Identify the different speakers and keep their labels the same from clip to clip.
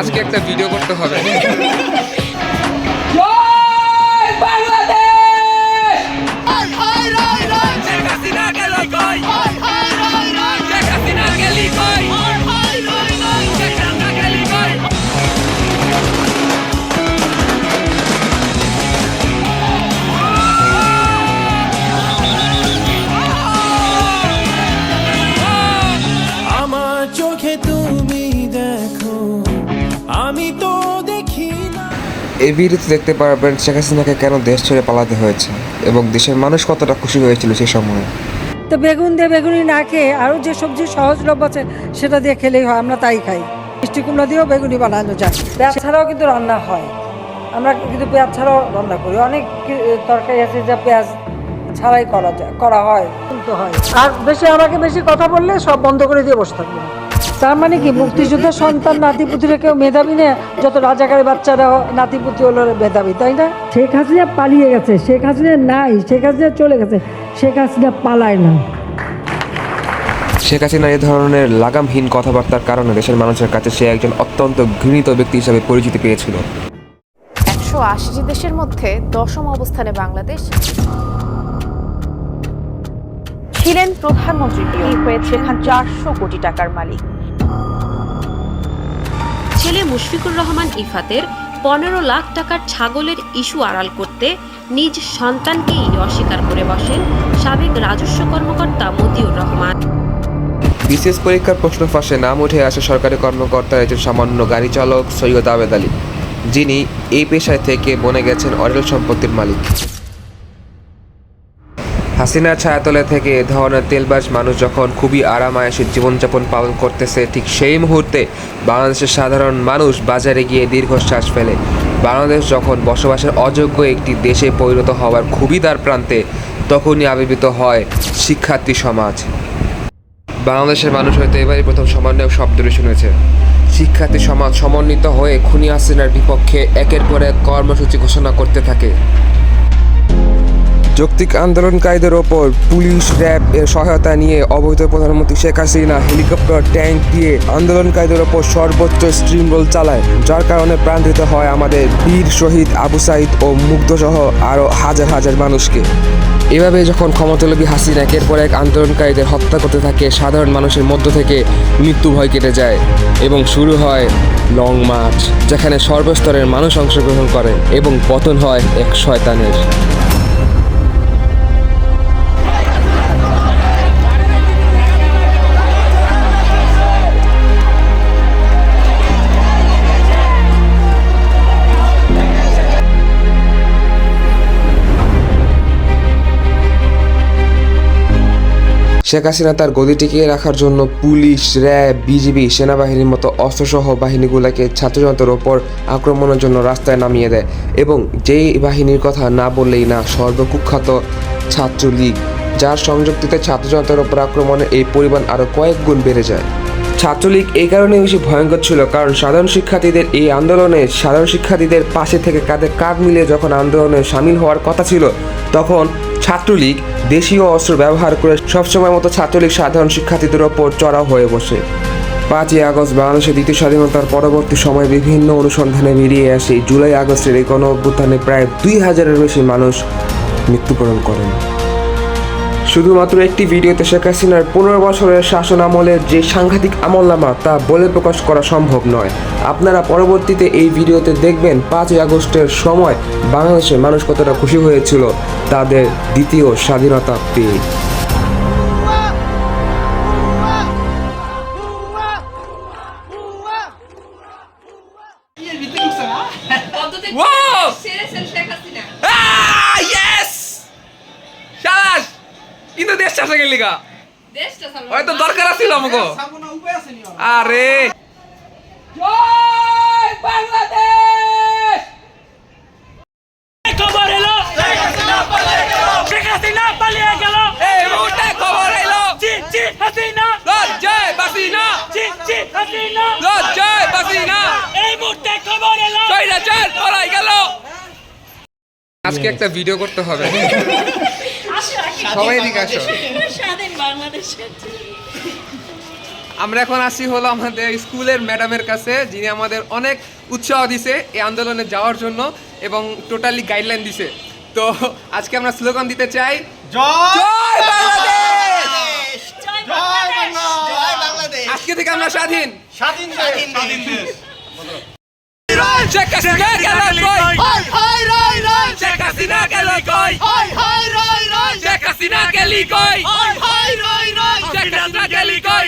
Speaker 1: আজকে একটা ভিডিও করতে হবে। এই ভিডিওতে দেখতে পারবেন শেখ হাসিনাকে কেন দেশ ছেড়ে পালাতে হয়েছে এবং দেশের মানুষ কতটা খুশি হয়েছিল সেই সময়ে।
Speaker 2: তো বেগুন দিয়ে বেগুনি না খেয়ে আরও যে সবজি সহজলভ্য আছে, সেটা দিয়ে খেলেই হয়, আমরা তাই খাই। মিষ্টি কুমড়া দিয়েও বেগুনি বানানো যায়। পেঁয়াজ ছাড়াও কিন্তু রান্না হয়। আমরা কিন্তু পেঁয়াজ ছাড়াও রান্না করি। অনেক তরকারি আছে যা পেঁয়াজ ছাড়াই করা যায়, করা হয়, কিন্তু হয়। আর বেশি আমাকে বেশি কথা বললে সব বন্ধ করে দিয়ে বসে থাকব। তার মানে কি মুক্তিযুদ্ধের সন্তান নাতিপুতিরা কেউ মেধাবী না? যত রাজাকারের বাচ্চারা নাতিপুতি হলো মেধাবী তাই না? শেখ হাসিনা পালিয়ে গেছে শেখ হাসিনা নাই শেখ হাসিনা চলে গেছে শেখ হাসিনা পালায় না।
Speaker 1: শেখ হাসিনা এই ধরনের লাগামহীন কথাবার্তার কারণে দেশের মানুষের কাছে সে একজন অত্যন্ত ঘৃণিত ব্যক্তি হিসেবে পরিচিতি পেয়েছিল।
Speaker 3: একশো আশিটি দেশের মধ্যে দশম অবস্থানে বাংলাদেশ। ছিলেন প্রধানমন্ত্রী তিনি হয়েছেন চারশো কোটি টাকার মালিক।
Speaker 4: ছেলে মুশফিকুর রহমান ইফাতের পনেরো লাখ টাকার ছাগলের ইস্যু আড়াল করতে নিজ সন্তানকেই অস্বীকার করে বসেন সাবেক রাজস্ব কর্মকর্তা মতিউর রহমান।
Speaker 1: বিসিএস পরীক্ষার প্রশ্ন ফাঁসে নাম উঠে আসে সরকারি কর্মকর্তা একজন সামান্য গাড়ি চালক সৈয়দ আবেদ আলী, যিনি এই পেশায় থেকে বনে গেছেন অরেল সম্পত্তির মালিক। হাসিনার ছায়াতলে থেকে এ ধরনের তেলবাজ মানুষ যখন খুবই আরামায়াসী জীবনযাপন পালন করতেছে, ঠিক সেই মুহূর্তে বাংলাদেশের সাধারণ মানুষ বাজারে গিয়ে দীর্ঘশ্বাস ফেলে। বাংলাদেশ যখন বসবাসের অযোগ্য একটি দেশে পরিণত হওয়ার খুবই দ্বার প্রান্তে, তখনই আবির্ভূত হয় শিক্ষার্থী সমাজ। বাংলাদেশের মানুষ হয়তো এবারই প্রথম সমন্বয়ক শব্দটি শুনেছে। শিক্ষার্থী সমাজ সমন্বিত হয়ে খুনি হাসিনার বিপক্ষে একের পর এক কর্মসূচি ঘোষণা করতে থাকে। যৌক্তিক আন্দোলনকারীদের ওপর পুলিশ, র্যাব এর সহায়তা নিয়ে অবৈধ প্রধানমন্ত্রী শেখ হাসিনা হেলিকপ্টার, ট্যাঙ্ক দিয়ে আন্দোলনকারীদের ওপর সর্বোচ্চ স্ট্রিম রোল চালায়, যার কারণে প্রাণ দিতে হয় আমাদের বীর শহীদ আবু সাইদ ও মুগ্ধসহ আরও হাজার হাজার মানুষকে। এভাবে যখন ক্ষমতালোভী হাসিনা একের পর এক আন্দোলনকারীদের হত্যা করতে থাকে, সাধারণ মানুষের মধ্য থেকে মৃত্যু ভয় কেটে যায় এবং শুরু হয় লং মার্চ যেখানে সর্বস্তরের মানুষ অংশগ্রহণ করে এবং পতন হয় এক শয়তানের। শেখ হাসিনা তার গদি টিকিয়ে রাখার জন্য পুলিশ, র্যাব, বিজিবি, সেনাবাহিনীর মতো অস্ত্রসহ বাহিনীগুলোকে ছাত্রজনতার ওপর আক্রমণের জন্য রাস্তায় নামিয়ে দেয় এবং যেই বাহিনীর কথা না বললেই না, সর্বকুখ্যাত ছাত্রলীগ, যার সংযুক্তিতে ছাত্রজনতার ওপর আক্রমণের এই পরিমাণ আরও কয়েক গুণ বেড়ে যায়। ছাত্রলীগ এই কারণে বেশি ভয়ঙ্কর ছিল, কারণ সাধারণ শিক্ষার্থীদের এই আন্দোলনে, সাধারণ শিক্ষার্থীদের পাশে থেকে কাঁধে কাঁধ মিলিয়ে যখন আন্দোলনে সামিল হওয়ার কথা ছিল, তখন ছাত্রলীগ দেশীয় অস্ত্র ব্যবহার করে সবসময় মতো ছাত্রলীগ সাধারণ শিক্ষার্থীদের ওপর চড়াও হয়ে বসে। পাঁচই আগস্ট বাংলাদেশের দ্বিতীয় স্বাধীনতার পরবর্তী সময়ে বিভিন্ন অনুসন্ধানে বেরিয়ে আসে জুলাই আগস্টের এই গণ অভ্যুত্থানে প্রায় দুই হাজারের বেশি মানুষ মৃত্যুবরণ করেন। শুধুমাত্র একটি ভিডিওতে শেখ হাসিনার পনেরো বছরের শাসন আমলের যে সাংঘাতিক আমলনামা তা বলে প্রকাশ করা সম্ভব নয়। আপনারা পরবর্তীতে এই ভিডিওতে দেখবেন পাঁচই আগস্টের সময় বাংলাদেশের মানুষ কতটা খুশি হয়েছিল, তাদের দ্বিতীয় স্বাধীনতা পেয়ে।
Speaker 5: আরে।
Speaker 6: জয় বাংলাদেশ!
Speaker 5: খবর এলো। শেখ হাসিনা পালিয়ে গেল। এই মুহূর্তে খবর এলো। জি জি হাসিনা। জয় হাসিনা জি জি হাসিনা। জয় হাসিনা এই মুহূর্তে খবর এলো। জয়রা জয় গেল।
Speaker 1: আজকে একটা ভিডিও করতে হবে। সবাই এদিকে আসো।
Speaker 4: স্বাধীন বাংলাদেশের।
Speaker 7: আমরা এখন আসি হলো আমাদের স্কুলের ম্যাডামের কাছে যিনি আমাদের অনেক উৎসাহ দিছে এই আন্দোলনে যাওয়ার জন্য এবং টোটালি গাইডলাইন দিছে। তো আজকে আমরা স্লোগান দিতে চাই জয় বাংলাদেশ! আজকে থেকে আমরা স্বাধীন। হাসিনা গেল কই? শেখ হাসিনা গেল কই?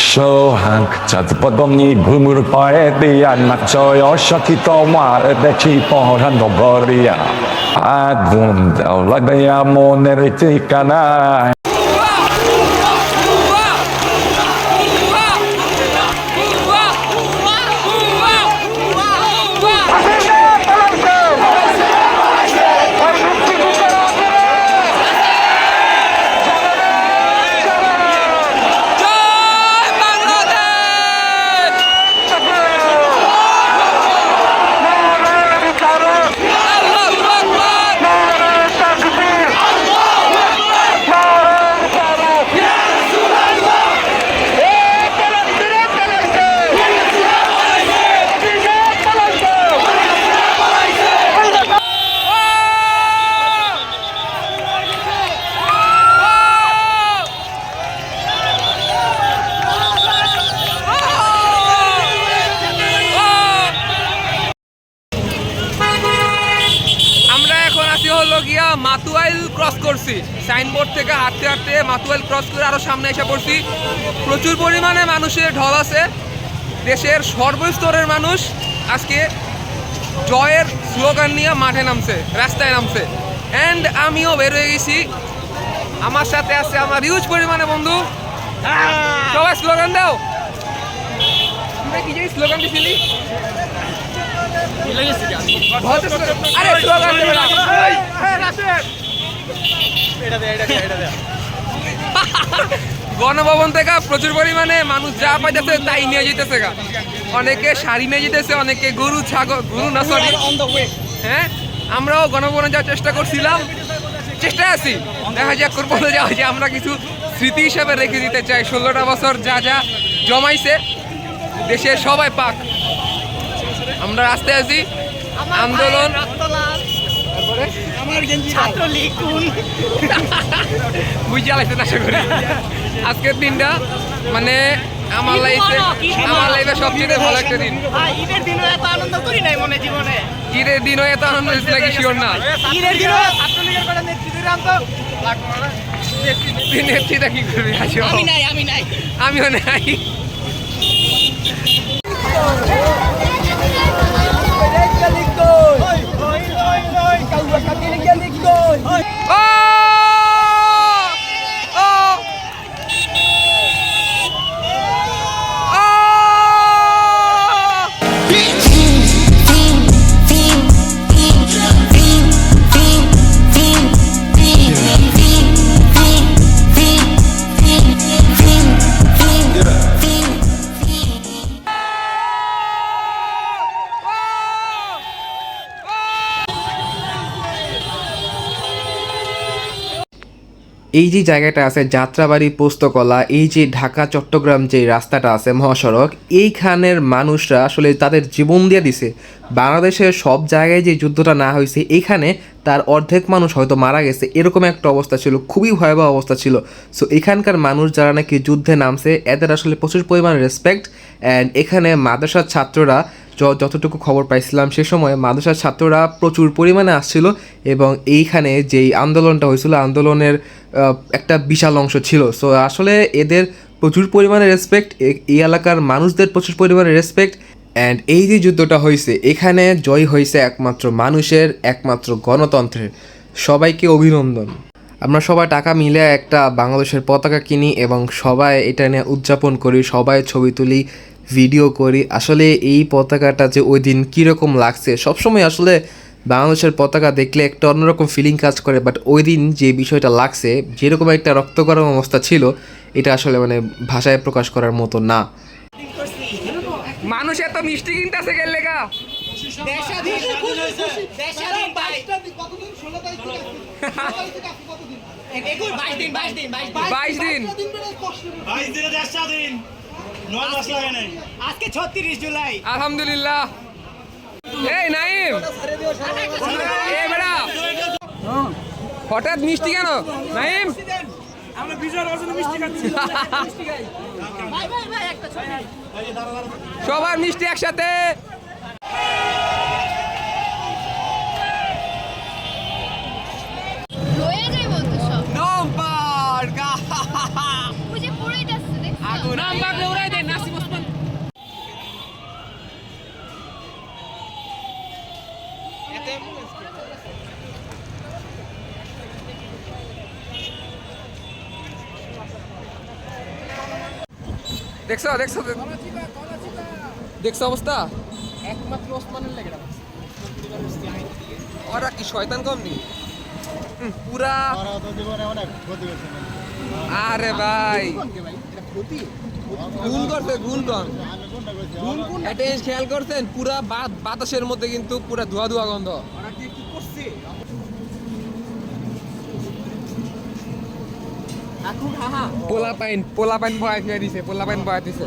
Speaker 7: শেখ হাসিনা গেলি কই
Speaker 8: Mata riara terhunggal yuria Sohang jat podobni bumur paetian mak joyo sakito mar deci pohoran doboria Adum dau lagaya moneritikana
Speaker 7: জয় বাংলাদেশ আল্লাহু আকবার আমরা এখন আছি হলো গিয়া মাতুয়াইল ক্রস করছি। সাইনবোর্ড থেকে হাঁটতে হাঁটতে মাতুয়াল ক্রস করে আরও সামনে এসে পড়ছি। প্রচুর পরিমাণে মানুষের ঢল আছে। দেশের সর্বস্তরের মানুষ আজকে জয়ের স্লোগান নিয়ে মাঠে নামছে রাস্তায় নামছে। অ্যান্ড আমিও বের হয়ে গেছি। আমার সাথে আছে আমার হিউজ পরিমাণে বন্ধু। সবাই স্লোগান দাও। স্লোগান দিছিলি আরে স্লোগান গণভবন থেকে প্রচুর পরিমাণে মানুষ যা পাইতেছে তাই নিয়ে যেতেছে গা। অনেকে শাড়ি নিয়ে যেতেছে অনেকে গরু ছাগল গরু না সরি হ্যাঁ আমরাও গণভবনে যাওয়ার চেষ্টা করছিলাম। চেষ্টায় আছি। দেখা যাক করব যাওয়া যে আমরা কিছু স্মৃতি হিসাবে রেখে দিতে চাই। ষোলোটা বছর যা যা জমাইছে দেশের সবাই পাক। আমরা রাস্তায় আছি। আন্দোলন বুঝে আলাইছেন আশা করি। আজকের দিনটা মানে আমার লাইফে আমার লাইফে সবচেয়ে ভালো একটা দিন।
Speaker 5: ঈদের দিনও এত আনন্দ করি নাই মনে জীবনে।
Speaker 7: ঈদের দিনও এত আনন্দ নাকি? শিওর না।
Speaker 5: ঈদের দিনও ছাত্রলীগের নেতৃত্ব
Speaker 7: তুই কি করবি?
Speaker 5: আমি নাই আমি নাই।
Speaker 7: আমিও নাই। ও এই যে জায়গাটা আছে, যাত্রাবাড়ি, পোস্তকলা, এই যে ঢাকা, চট্টগ্রাম যে রাস্তাটা আছে, মহাসড়ক, এইখানের মানুষরা আসলে তাদের জীবন দিয়ে দিছে। বাংলাদেশের সব জায়গায় যে যুদ্ধটা না হয়েছে এখানে তার অর্ধেক মানুষ হয়তো মারা গেছে। এরকম একটা অবস্থা ছিল, খুবই ভয়াবহ অবস্থা ছিল। সো এখানকার মানুষ যারা নাকি যুদ্ধে নামছে, এদের আসলে প্রচুর পরিমাণ রেসপেক্ট অ্যান্ড এখানে মাদ্রাসার ছাত্ররা যতটুকু খবর পাইছিলাম সে সময় মাদ্রাসার ছাত্ররা প্রচুর পরিমাণে আসছিল এবং এইখানে যেই আন্দোলনটা হয়েছিল, আন্দোলনের একটা বিশাল অংশ ছিল। সো আসলে এদের প্রচুর পরিমাণে রেসপেক্ট এই এলাকার মানুষদের প্রচুর পরিমাণে রেসপেক্ট অ্যান্ড এই যে যুদ্ধটা হয়েছে, এখানে জয় হয়েছে একমাত্র মানুষের, একমাত্র গণতন্ত্রের। সবাইকে অভিনন্দন। আমরা সবাই টাকা মিলে একটা বাংলাদেশের পতাকা কিনি এবং সবাই এটা নিয়ে উদযাপন করি, সবাই ছবি তুলি ভিডিও করি। আসলে এই পতাকাটা যে ওই দিন কীরকম লাগছে সবসময় আসলে
Speaker 9: বাংলাদেশের পতাকা দেখলে একটা অন্যরকম ফিলিং কাজ করে বাট ওই দিন যে বিষয়টা লাগছে যেরকম একটা রক্ত গরম অবস্থা ছিল এটা আসলে মানে ভাষায় প্রকাশ করার মতো না।
Speaker 7: মানুষ এত মিষ্টি কিনতেছে গেল লেগা বাইশ দিন।
Speaker 5: আজকে ছত্রিশ জুলাই।
Speaker 7: আলহামদুলিল্লাহ। এই নাইম। এ বেড়া। হঠাৎ মিষ্টি কেন? নাইম।
Speaker 5: আমরা বিজয় অর্জনে মিষ্টি খাচ্ছি।
Speaker 7: সবার মিষ্টি একসাথে।
Speaker 10: দেখছ
Speaker 7: দেখছ দেখছ অবস্থা? একমাত্র ওসমানের লেগে ওরা কি শয়তান কম নি? পুরা আরে ভাই। গুণ করছে গুণ কম। খেয়াল করছেন পুরা বাতাসের মধ্যে কিন্তু পুরা ধোয়া ধোয়া গন্ধ। পোলা পাইন পোলা পাইন বয়া দিছে পোলা পাইন বয়া দিছে